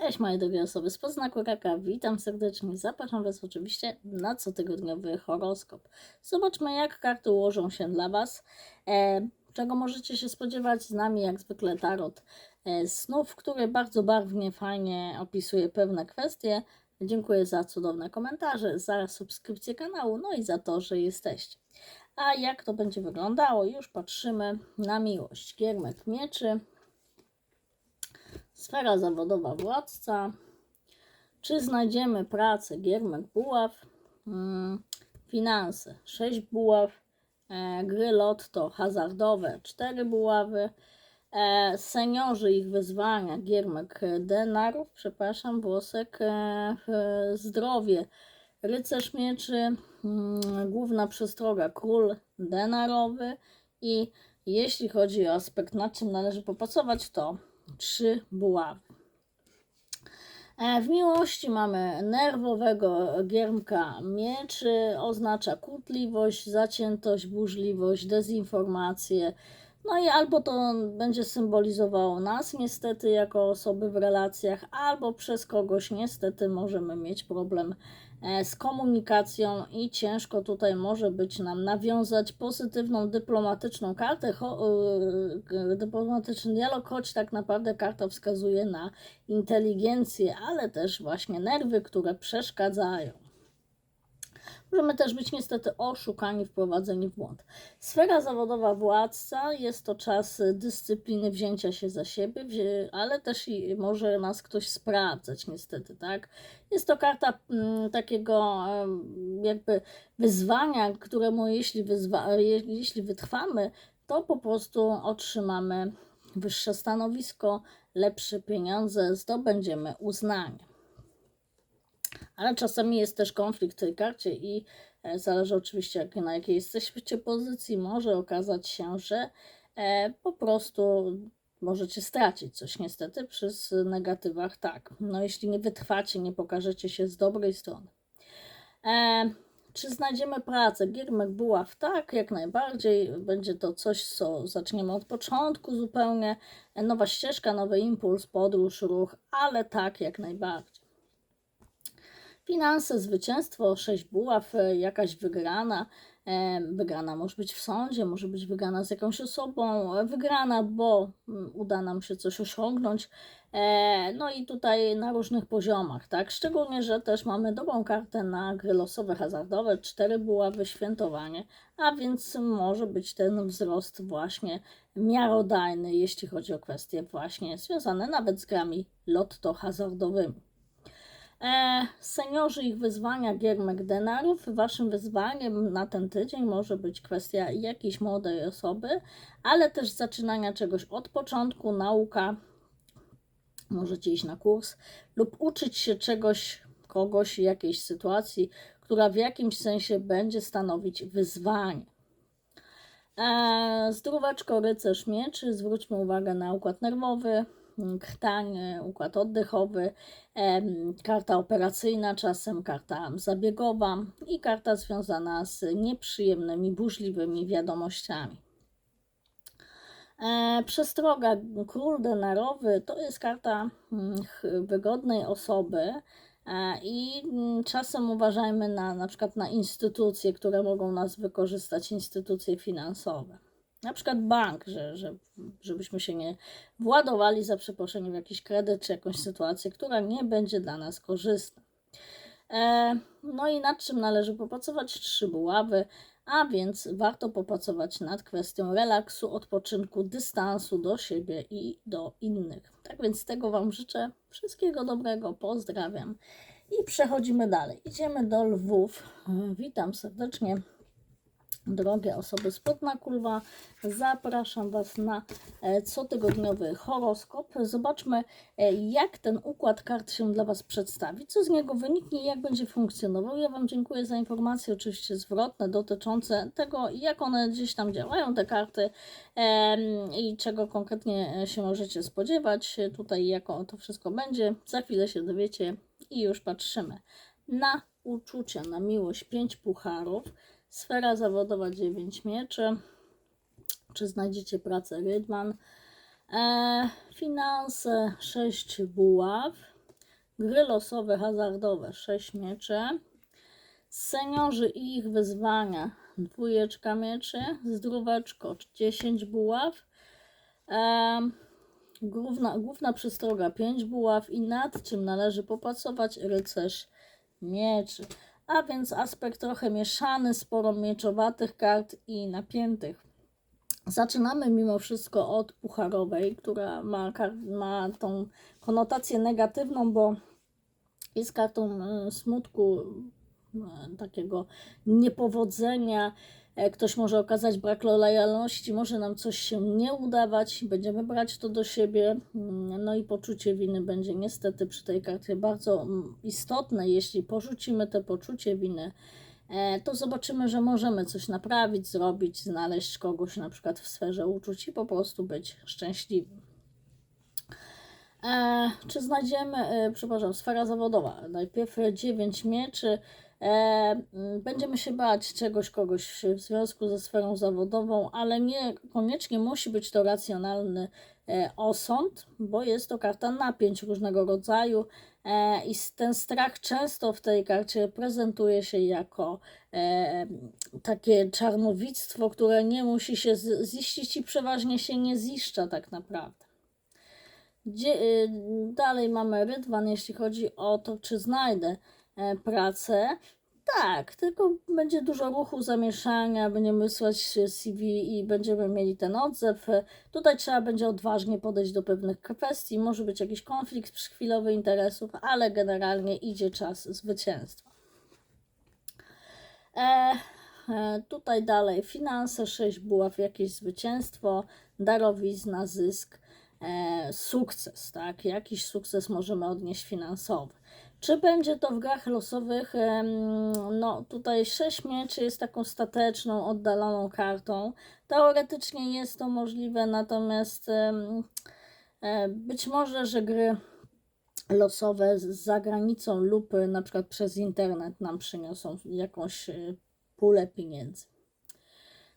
Cześć moje drogie osoby z Poznaku Raka, witam serdecznie. Zapraszam Was oczywiście na cotygodniowy horoskop. Zobaczmy jak karty ułożą się dla Was, e, czego możecie się spodziewać z nami jak zwykle Tarot e, Snów, który bardzo barwnie, fajnie opisuje pewne kwestie. Dziękuję za cudowne komentarze, za subskrypcję kanału, no i za to, że jesteście. A jak to będzie wyglądało? Już patrzymy na miłość. Giermek mieczy, Sfera zawodowa władca. Czy znajdziemy pracę? Giermek buław. Mm, finanse. 6 buław. E, gry lotto hazardowe. 4 buławy. E, seniorzy ich wyzwania. Giermek denarów. Przepraszam, włosek. E, zdrowie. Rycerz mieczy. Mm, główna przestroga. Król denarowy. I jeśli chodzi o aspekt, nad czym należy popracować, to trzy buławy. E, W miłości mamy nerwowego giermka mieczy, oznacza kłótliwość, zaciętość, burzliwość, dezinformację. No i albo to będzie symbolizowało nas niestety jako osoby w relacjach, albo przez kogoś niestety możemy mieć problem e, z komunikacją i ciężko tutaj może być nam nawiązać pozytywną dyplomatyczną kartę, y, dyplomatyczny dialog, choć tak naprawdę karta wskazuje na inteligencję, ale też właśnie nerwy, które przeszkadzają. Możemy też być niestety oszukani, wprowadzeni w błąd. Sfera zawodowa władca jest to czas dyscypliny, wzięcia się za siebie, ale też i może nas ktoś sprawdzać, niestety, tak? Jest to karta mm, takiego jakby wyzwania, któremu jeśli, wyzwa- je- jeśli wytrwamy, to po prostu otrzymamy wyższe stanowisko, lepsze pieniądze, zdobędziemy uznanie ale czasami jest też konflikt w tej karcie i e, zależy oczywiście jak, na jakiej jesteście pozycji, może okazać się, że e, po prostu możecie stracić coś niestety przy negatywach, tak. No jeśli nie wytrwacie, nie pokażecie się z dobrej strony. E, czy znajdziemy pracę? Giermek Buław, tak, jak najbardziej. Będzie to coś, co zaczniemy od początku zupełnie. E, Nowa ścieżka, nowy impuls, podróż, ruch, ale tak, jak najbardziej. Finanse, zwycięstwo, sześć buław, e, jakaś wygrana. E, Wygrana może być w sądzie, może być wygrana z jakąś osobą, e, wygrana, bo mm, uda nam się coś osiągnąć. No i tutaj na różnych poziomach, tak? Szczególnie, że też mamy dobrą kartę na gry losowe, hazardowe, cztery buławy, świętowanie, a więc może być ten wzrost właśnie miarodajny, jeśli chodzi o kwestie właśnie związane nawet z grami lotto hazardowymi. E, seniorzy ich wyzwania Giermek Denarów. Waszym wyzwaniem na ten tydzień może być kwestia jakiejś młodej osoby, ale też zaczynania czegoś od początku, nauka. Możecie iść na kurs lub uczyć się czegoś, kogoś, jakiejś sytuacji, która w jakimś sensie będzie stanowić wyzwanie. E, zdróweczko rycerz mieczy. Zwróćmy uwagę na układ nerwowy, krtań, układ oddechowy, karta operacyjna, czasem karta zabiegowa i karta związana z nieprzyjemnymi, burzliwymi wiadomościami. E, przestroga król denarowy to jest karta mm, wygodnej osoby e, i mm, czasem uważajmy na na przykład na instytucje, które mogą nas wykorzystać, instytucje finansowe. Na przykład bank, że, że, żebyśmy się nie władowali za przeproszeniem w jakiś kredyt czy jakąś sytuację, która nie będzie dla nas korzystna. E, no i nad czym należy popracować? Trzy buławy, a więc warto popracować nad kwestią relaksu, odpoczynku, dystansu do siebie i do innych. Tak więc tego Wam życzę. Wszystkiego dobrego, pozdrawiam. I przechodzimy dalej. Idziemy do Lwów. E, Witam serdecznie. Drogie osoby z Podmakulwa, zapraszam Was na e, cotygodniowy horoskop. Zobaczmy, e, jak ten układ kart się dla Was przedstawi, co z niego wyniknie i jak będzie funkcjonował. Ja Wam dziękuję za informacje, oczywiście zwrotne, dotyczące tego, jak one gdzieś tam działają, te karty i czego konkretnie e, się możecie spodziewać. Tutaj, jako to wszystko będzie, za chwilę się dowiecie i już patrzymy na uczucia, na miłość, pięć pucharów. Sfera zawodowa 9 mieczy. Czy znajdziecie pracę Rydman? E, finanse 6 buław. Gry losowe, hazardowe, 6 mieczy. Seniorzy i ich wyzwania, dwójeczka mieczy. Zdróweczko, 10 buław. Em, główna, główna przestroga, 5 buław i nad czym należy popracować, rycerz mieczy. A więc aspekt trochę mieszany, sporo mieczowatych kart i napiętych. Zaczynamy mimo wszystko od pucharowej, która ma, ma tą konotację negatywną, bo jest kartą e, smutku, e, takiego niepowodzenia. E, Ktoś może okazać brak lojalności, może nam coś się nie udawać, będziemy brać to do siebie. Mm, No i poczucie winy będzie niestety przy tej karcie bardzo mm, istotne. Jeśli porzucimy to poczucie winy, e, to zobaczymy, że możemy coś naprawić, zrobić, znaleźć kogoś na przykład w sferze uczuć i po prostu być szczęśliwym. E, czy znajdziemy, przepraszam, sfera zawodowa. Najpierw 9 mieczy. E, m, będziemy się bać czegoś, kogoś w związku ze sferą zawodową, ale niekoniecznie musi być to racjonalny e, osąd, bo jest to karta napięć różnego rodzaju e, i ten strach często w tej karcie prezentuje się jako takie czarnowictwo, które nie musi się ziścić i przeważnie się nie ziszcza tak naprawdę. Y, dalej mamy rydwan, jeśli chodzi o to, czy znajdę pracę. Tak, tylko będzie dużo ruchu, zamieszania, będziemy wysłać CV i będziemy mieli ten odzew. E, Tutaj trzeba będzie odważnie podejść do pewnych kwestii. Może być jakiś konflikt chwilowy interesów, ale generalnie idzie czas zwycięstwa. E, e, tutaj dalej finanse, 6 buław, jakieś zwycięstwo, darowizna, zysk, e, sukces, tak? Jakiś sukces możemy odnieść finansowy. Czy będzie to w grach losowych? No, tutaj 6 mieczy jest taką stateczną, oddaloną kartą. Teoretycznie jest to możliwe, natomiast e, być może, że gry losowe z- za granicą lub y, na przykład przez internet nam przyniosą jakąś y, pulę pieniędzy.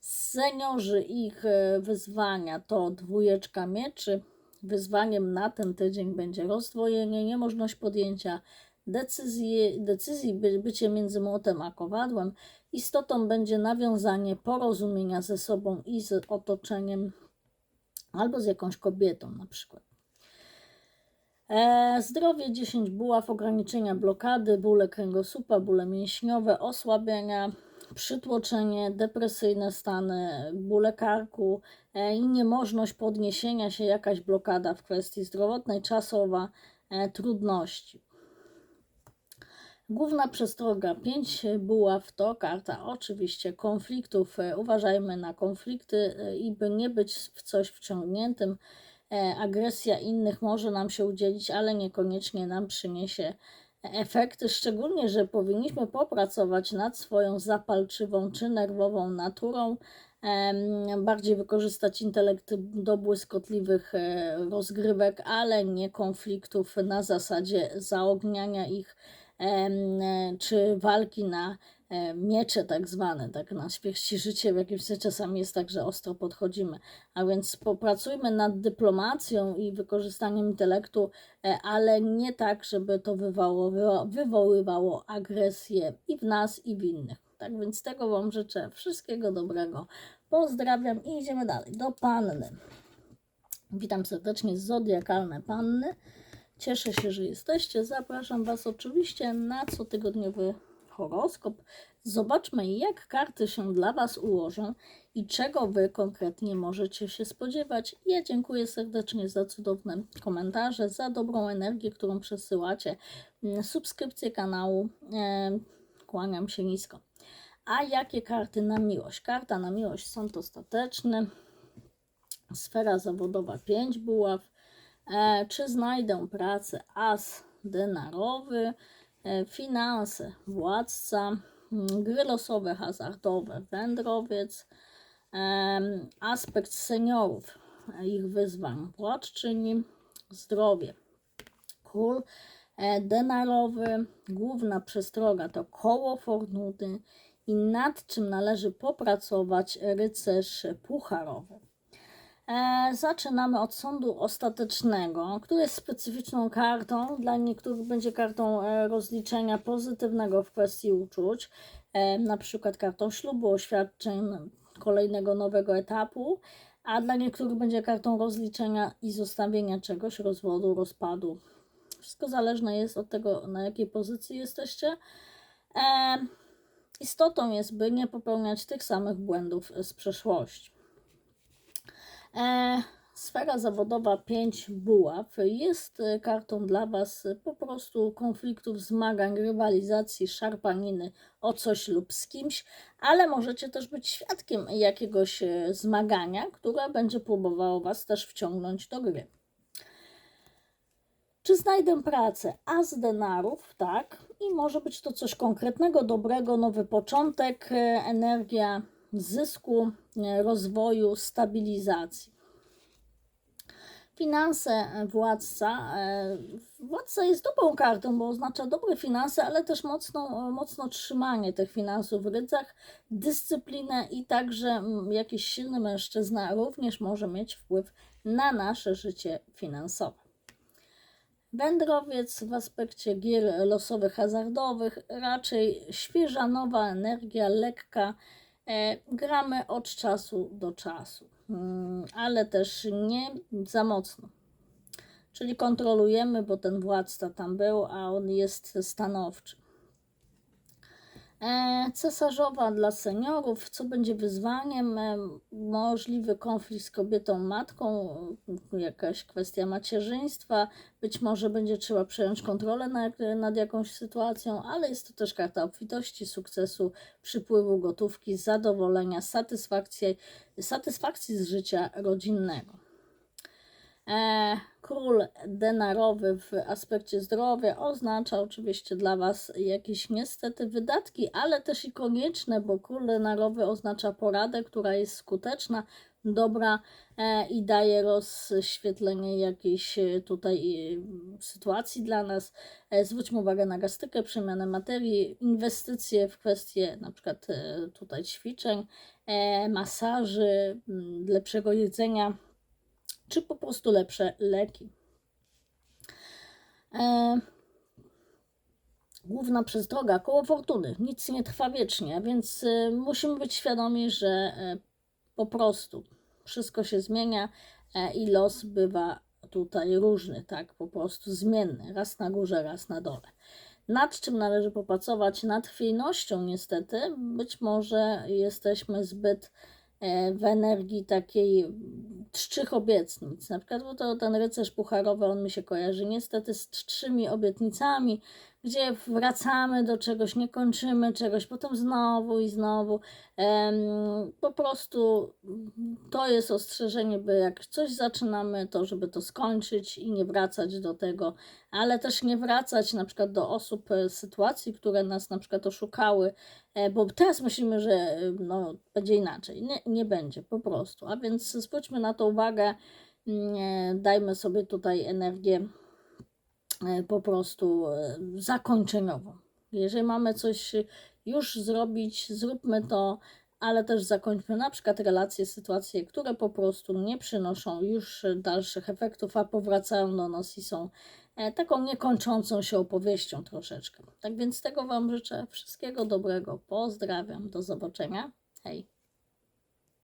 Seniorzy ich wyzwania to dwójeczka mieczy. Wyzwaniem na ten tydzień będzie rozdwojenie, niemożność podjęcia decyzji, decyzji by, bycie między młotem a kowadłem. Istotą będzie nawiązanie porozumienia ze sobą i z otoczeniem albo z jakąś kobietą na przykład. E, zdrowie 10 buław, ograniczenia blokady, bóle kręgosłupa, bóle mięśniowe, osłabienia, przytłoczenie, depresyjne stany, bóle karku e, i niemożność podniesienia się, jakaś blokada w kwestii zdrowotnej, czasowa, e, trudności. Główna przestroga 5 buław to karta oczywiście konfliktów. E, Uważajmy na konflikty e, i by nie być w coś wciągniętym. E, Agresja innych może nam się udzielić, ale niekoniecznie nam przyniesie efekty, szczególnie, że powinniśmy popracować nad swoją zapalczywą czy nerwową naturą, bardziej wykorzystać intelekt do błyskotliwych rozgrywek, ale nie konfliktów na zasadzie zaogniania ich czy walki na miecze tak zwane, tak na śmierć i życie w jakimś sensie czasami jest tak, że ostro podchodzimy. A więc popracujmy nad dyplomacją i wykorzystaniem intelektu, e, ale nie tak, żeby to wywołało, wywo- wywoływało agresję i w nas, i w innych. Tak więc tego Wam życzę wszystkiego dobrego. Pozdrawiam i idziemy dalej do panny. Witam serdecznie Zodiakalne Panny. Cieszę się, że jesteście. Zapraszam Was oczywiście na cotygodniowy horoskop. Zobaczmy, jak karty się dla Was ułożą i czego Wy konkretnie możecie się spodziewać. Ja dziękuję serdecznie za cudowne komentarze, za dobrą energię, którą przesyłacie, mm, subskrypcję kanału. Kłaniam się nisko. A jakie karty na miłość? Karta na miłość sąd ostateczny, sfera zawodowa 5 buław, czy znajdę pracę? As denarowy, e, finanse, władca, mm, gry losowe, hazardowe, wędrowiec, em, aspekt seniorów, e, ich wyzwań, władczyni, zdrowie, król e, denarowy, główna przestroga to koło fortuny i nad czym należy popracować rycerz pucharowy. E, zaczynamy od sądu ostatecznego, który jest specyficzną kartą. Dla niektórych będzie kartą e, rozliczenia pozytywnego w kwestii uczuć, e, na przykład kartą ślubu, oświadczeń kolejnego nowego etapu, a dla niektórych będzie kartą rozliczenia i zostawienia czegoś, rozwodu, rozpadu. Wszystko zależne jest od tego, na jakiej pozycji jesteście. Istotą jest, by nie popełniać tych samych błędów z przeszłości. E, sfera zawodowa 5 buław jest e, kartą dla Was e, po prostu konfliktów, zmagań, rywalizacji, szarpaniny o coś lub z kimś, ale możecie też być świadkiem jakiegoś zmagania, które będzie próbowało Was też wciągnąć do gry. Czy znajdę pracę? As denarów, tak. I może być to coś konkretnego, dobrego, nowy początek, energia zysku, e, rozwoju, stabilizacji. Finanse władca. e, Władca jest dobrą kartą, bo oznacza dobre finanse, ale też mocno, mocno trzymanie tych finansów w rydzach, dyscyplinę i także jakiś silny mężczyzna również może mieć wpływ na nasze życie finansowe. Wędrowiec w aspekcie gier losowych, hazardowych, raczej świeża, nowa energia, lekka. E, gramy od czasu do czasu, mm, ale też nie za mocno. Czyli kontrolujemy, bo ten władca tam był, a on jest stanowczy. E, Cesarzowa dla seniorów, co będzie wyzwaniem? E, Możliwy konflikt z kobietą matką, jakaś kwestia macierzyństwa, być może będzie trzeba przejąć kontrolę nad, nad jakąś sytuacją, ale jest to też karta obfitości, sukcesu, przypływu gotówki, zadowolenia, satysfakcji, satysfakcji z życia rodzinnego. E, król denarowy w aspekcie zdrowia oznacza oczywiście dla Was jakieś niestety wydatki, ale też i konieczne, bo król denarowy oznacza poradę, która jest skuteczna, dobra e, i daje rozświetlenie jakiejś e, tutaj sytuacji dla nas. Zwróćmy uwagę na gastykę, przemianę materii, inwestycje w kwestie na przykład tutaj ćwiczeń, masaży, lepszego jedzenia czy po prostu lepsze leki. E, główna przestroga, koło fortuny, nic nie trwa wiecznie, więc e, musimy być świadomi, że e, po prostu wszystko się zmienia e, i los bywa tutaj różny, tak, po prostu zmienny, raz na górze, raz na dole. Nad czym należy popracować? Nad chwiejnością niestety. Być może jesteśmy zbyt w energii takiej czczych obietnic. Na przykład, bo to ten rycerz pucharowy, on mi się kojarzy niestety z czczymi obietnicami, gdzie wracamy do czegoś, nie kończymy czegoś, potem znowu i znowu. Po prostu to jest ostrzeżenie, by jak coś zaczynamy, to żeby to skończyć i nie wracać do tego, ale też nie wracać na przykład do osób, e, sytuacji, które nas na przykład oszukały, e, bo teraz myślimy, że e, no, będzie inaczej. Nie, nie będzie po prostu. A więc zwróćmy na to uwagę, mm, dajmy sobie tutaj energię po prostu e, zakończeniową. Jeżeli mamy coś już zrobić, zróbmy to, ale też zakończmy na przykład relacje, sytuacje, które po prostu nie przynoszą już dalszych efektów, a powracają do nas i są e, taką niekończącą się opowieścią troszeczkę. Tak więc tego Wam życzę wszystkiego dobrego. Pozdrawiam, do zobaczenia. Hej.